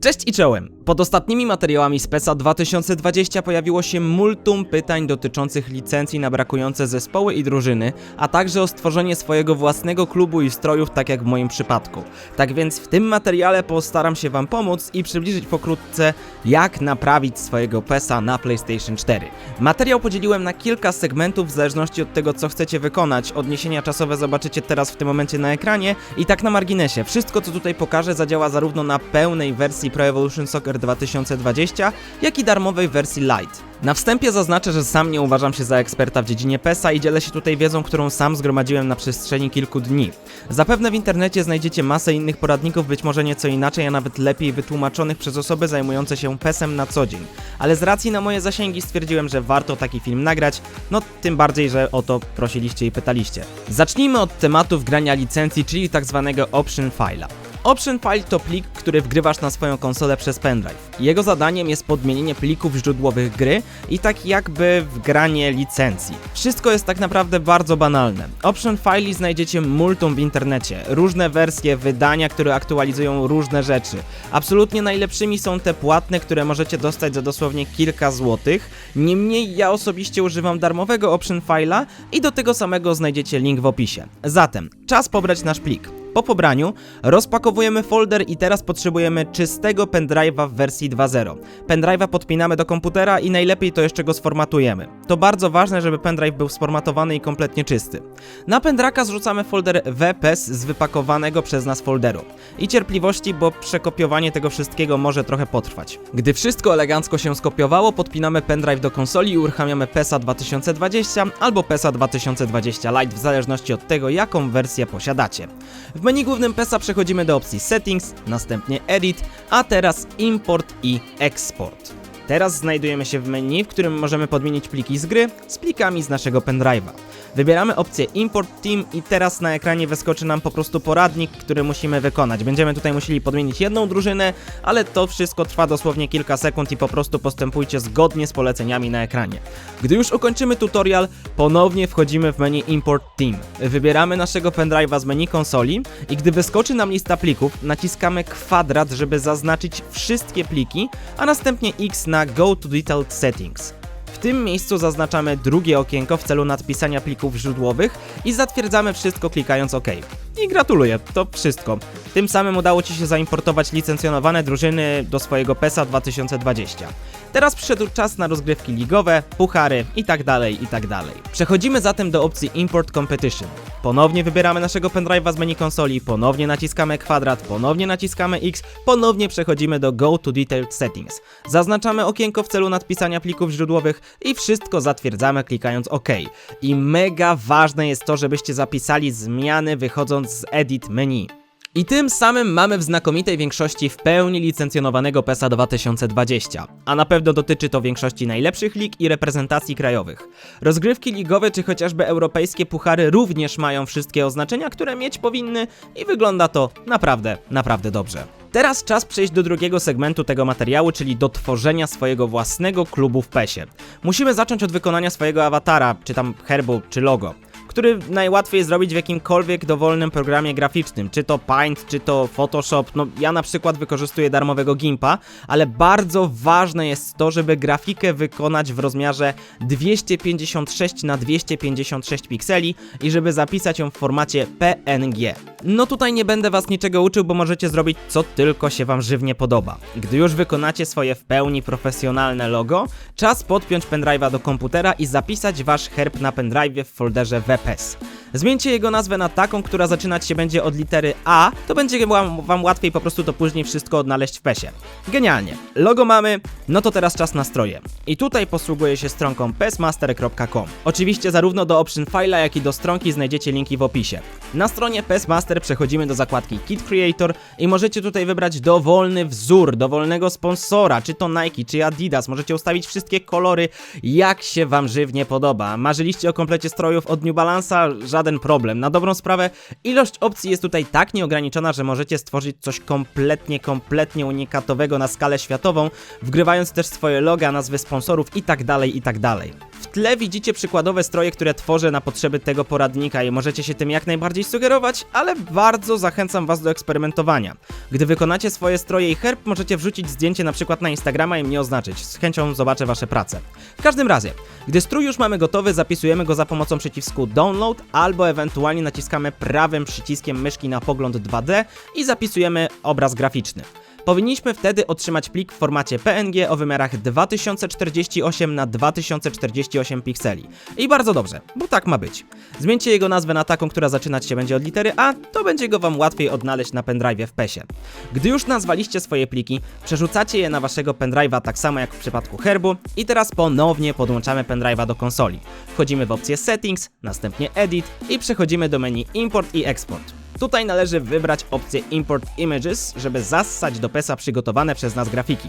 Cześć i czołem! Pod ostatnimi materiałami z PESA 2020 pojawiło się multum pytań dotyczących licencji na brakujące zespoły i drużyny, a także o stworzenie swojego własnego klubu i strojów, tak jak w moim przypadku. Tak więc w tym materiale postaram się Wam pomóc i przybliżyć pokrótce, jak naprawić swojego PESA na PlayStation 4. Materiał podzieliłem na kilka segmentów w zależności od tego, co chcecie wykonać. Odniesienia czasowe zobaczycie teraz w tym momencie na ekranie i tak na marginesie. Wszystko, co tutaj pokażę, zadziała zarówno na pełnej wersji Pro Evolution Soccer 2020, jak i darmowej wersji Lite. Na wstępie zaznaczę, że sam nie uważam się za eksperta w dziedzinie PESA i dzielę się tutaj wiedzą, którą sam zgromadziłem na przestrzeni kilku dni. Zapewne w internecie znajdziecie masę innych poradników, być może nieco inaczej, a nawet lepiej wytłumaczonych przez osoby zajmujące się PESem na co dzień. Ale z racji na moje zasięgi stwierdziłem, że warto taki film nagrać, no tym bardziej, że o to prosiliście i pytaliście. Zacznijmy od tematów grania licencji, czyli tak zwanego option file'a. Option File to plik, który wgrywasz na swoją konsolę przez pendrive. Jego zadaniem jest podmienienie plików źródłowych gry i tak jakby wgranie licencji. Wszystko jest tak naprawdę bardzo banalne. Option File znajdziecie multum w internecie, różne wersje, wydania, które aktualizują różne rzeczy. Absolutnie najlepszymi są te płatne, które możecie dostać za dosłownie kilka złotych. Niemniej ja osobiście używam darmowego Option File'a i do tego samego znajdziecie link w opisie. Zatem, czas pobrać nasz plik. Po pobraniu rozpakowujemy folder i teraz potrzebujemy czystego pendrive'a w wersji 2.0. Pendrive'a podpinamy do komputera i najlepiej to jeszcze go sformatujemy. To bardzo ważne, żeby pendrive był sformatowany i kompletnie czysty. Na pendraka zrzucamy folder WPS z wypakowanego przez nas folderu. I cierpliwości, bo przekopiowanie tego wszystkiego może trochę potrwać. Gdy wszystko elegancko się skopiowało, podpinamy pendrive do konsoli i uruchamiamy PESA 2020 albo PESA 2020 Lite w zależności od tego, jaką wersję posiadacie. W menu głównym PESA przechodzimy do opcji Settings, następnie Edit, a teraz Import i Export. Teraz znajdujemy się w menu, w którym możemy podmienić pliki z gry z plikami z naszego pendrive'a. Wybieramy opcję Import Team i teraz na ekranie wyskoczy nam po prostu poradnik, który musimy wykonać. Będziemy tutaj musieli podmienić jedną drużynę, ale to wszystko trwa dosłownie kilka sekund i po prostu postępujcie zgodnie z poleceniami na ekranie. Gdy już ukończymy tutorial, ponownie wchodzimy w menu Import Team. Wybieramy naszego pendrive'a z menu konsoli i gdy wyskoczy nam lista plików, naciskamy kwadrat, żeby zaznaczyć wszystkie pliki, a następnie X na Go to Detailed Settings. W tym miejscu zaznaczamy drugie okienko w celu nadpisania plików źródłowych i zatwierdzamy wszystko klikając OK. I gratuluję, to wszystko. Tym samym udało Ci się zaimportować licencjonowane drużyny do swojego PESA 2020. Teraz przyszedł czas na rozgrywki ligowe, puchary itd. itd. Przechodzimy zatem do opcji Import Competition. Ponownie wybieramy naszego pendrive'a z menu konsoli, ponownie naciskamy kwadrat, ponownie naciskamy X, ponownie przechodzimy do Go to Detailed Settings. Zaznaczamy okienko w celu nadpisania plików źródłowych i wszystko zatwierdzamy klikając OK. I mega ważne jest to, żebyście zapisali zmiany wychodząc z Edit menu. I tym samym mamy w znakomitej większości w pełni licencjonowanego PESA 2020, a na pewno dotyczy to większości najlepszych lig i reprezentacji krajowych. Rozgrywki ligowe czy chociażby europejskie puchary również mają wszystkie oznaczenia, które mieć powinny i wygląda to naprawdę, naprawdę dobrze. Teraz czas przejść do drugiego segmentu tego materiału, czyli do tworzenia swojego własnego klubu w PESie. Musimy zacząć od wykonania swojego awatara, czy tam herbu, czy logo który najłatwiej zrobić w jakimkolwiek dowolnym programie graficznym, czy to Paint, czy to Photoshop. No ja na przykład wykorzystuję darmowego Gimpa, ale bardzo ważne jest to, żeby grafikę wykonać w rozmiarze 256 na 256 pikseli i żeby zapisać ją w formacie PNG. No tutaj nie będę was niczego uczył, bo możecie zrobić co tylko się wam żywnie podoba. Gdy już wykonacie swoje w pełni profesjonalne logo, czas podpiąć pendrive'a do komputera i zapisać wasz herb na pendrive'ie w folderze WPS. Zmieńcie jego nazwę na taką, która zaczynać się będzie od litery A, to będzie wam, łatwiej po prostu to później wszystko odnaleźć w PESie. Genialnie. Logo mamy, no to teraz czas na stroje. I tutaj posługuję się stronką pesmaster.com. Oczywiście zarówno do option file'a, jak i do stronki znajdziecie linki w opisie. Na stronie PESmaster przechodzimy do zakładki Kit Creator i możecie tutaj wybrać dowolny wzór, dowolnego sponsora, czy to Nike, czy Adidas. Możecie ustawić wszystkie kolory, jak się wam żywnie podoba. Marzyliście o komplecie strojów od New Balance'a? Żaden problem. Na dobrą sprawę, ilość opcji jest tutaj tak nieograniczona, że możecie stworzyć coś kompletnie, kompletnie unikatowego na skalę światową, wgrywając też swoje loga, nazwy sponsorów i tak W tle widzicie przykładowe stroje, które tworzę na potrzeby tego poradnika i możecie się tym jak najbardziej sugerować, ale bardzo zachęcam was do eksperymentowania. Gdy wykonacie swoje stroje i herb, możecie wrzucić zdjęcie na przykład na Instagrama i mnie oznaczyć. Z chęcią zobaczę wasze prace. W każdym razie, gdy strój już mamy gotowy, zapisujemy go za pomocą przycisku download albo ewentualnie naciskamy prawym przyciskiem myszki na pogląd 2D i zapisujemy obraz graficzny. Powinniśmy wtedy otrzymać plik w formacie PNG o wymiarach 2048 na 2048 pikseli. I bardzo dobrze, bo tak ma być. Zmieńcie jego nazwę na taką, która zaczynać się będzie od litery A, to będzie go wam łatwiej odnaleźć na pendrive w PESie. Gdy już nazwaliście swoje pliki, przerzucacie je na waszego pendrive'a tak samo jak w przypadku herbu i teraz ponownie podłączamy pendrive'a do konsoli. Wchodzimy w opcję Settings, następnie Edit i przechodzimy do menu Import i Export. Tutaj należy wybrać opcję Import Images, żeby zassać do PESa przygotowane przez nas grafiki.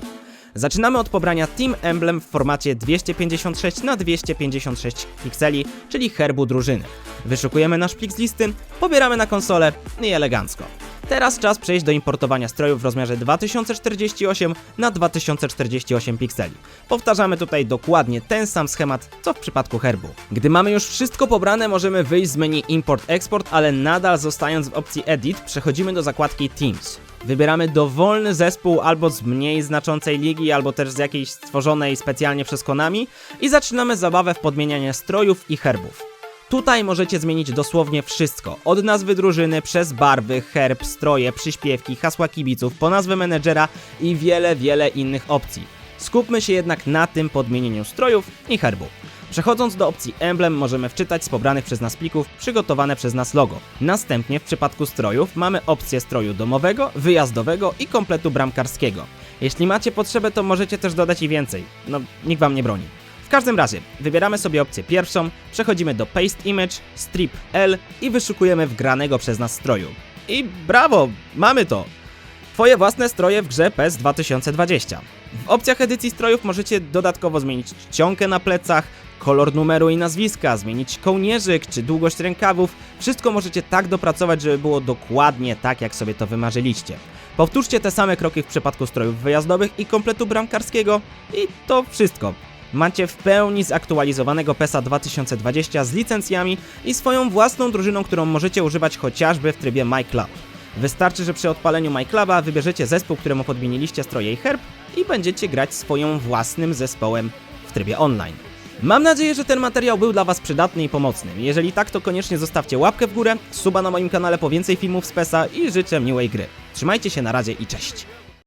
Zaczynamy od pobrania Team Emblem w formacie 256 na 256 pikseli, czyli herbu drużyny. Wyszukujemy nasz plik z listy, pobieramy na konsolę i elegancko. Teraz czas przejść do importowania strojów w rozmiarze 2048 na 2048 pikseli. Powtarzamy tutaj dokładnie ten sam schemat, co w przypadku herbu. Gdy mamy już wszystko pobrane, możemy wyjść z menu Import-Export, ale nadal zostając w opcji Edit, przechodzimy do zakładki Teams. Wybieramy dowolny zespół albo z mniej znaczącej ligi, albo też z jakiejś stworzonej specjalnie przez Konami i zaczynamy zabawę w podmienianie strojów i herbów. Tutaj możecie zmienić dosłownie wszystko. Od nazwy drużyny, przez barwy, herb, stroje, przyśpiewki, hasła kibiców, po nazwę menedżera i wiele, wiele innych opcji. Skupmy się jednak na tym podmienieniu strojów i herbu. Przechodząc do opcji Emblem możemy wczytać z pobranych przez nas plików przygotowane przez nas logo. Następnie w przypadku strojów mamy opcję stroju domowego, wyjazdowego i kompletu bramkarskiego. Jeśli macie potrzebę to możecie też dodać i więcej. No, nikt wam nie broni. Każdym razie, wybieramy sobie opcję pierwszą, przechodzimy do Paste Image, Strip L i wyszukujemy wgranego przez nas stroju. I brawo, mamy to! Twoje własne stroje w grze PES 2020. W opcjach edycji strojów możecie dodatkowo zmienić czcionkę na plecach, kolor numeru i nazwiska, zmienić kołnierzyk czy długość rękawów. Wszystko możecie tak dopracować, żeby było dokładnie tak, jak sobie to wymarzyliście. Powtórzcie te same kroki w przypadku strojów wyjazdowych i kompletu bramkarskiego i to wszystko. Macie w pełni zaktualizowanego PESA 2020 z licencjami i swoją własną drużyną, którą możecie używać chociażby w trybie MyClub. Wystarczy, że przy odpaleniu MyCluba wybierzecie zespół, któremu podmieniliście stroje i herb i będziecie grać swoim własnym zespołem w trybie online. Mam nadzieję, że ten materiał był dla Was przydatny i pomocny. Jeżeli tak, to koniecznie zostawcie łapkę w górę, suba na moim kanale po więcej filmów z PESA i życzę miłej gry. Trzymajcie się na razie i cześć!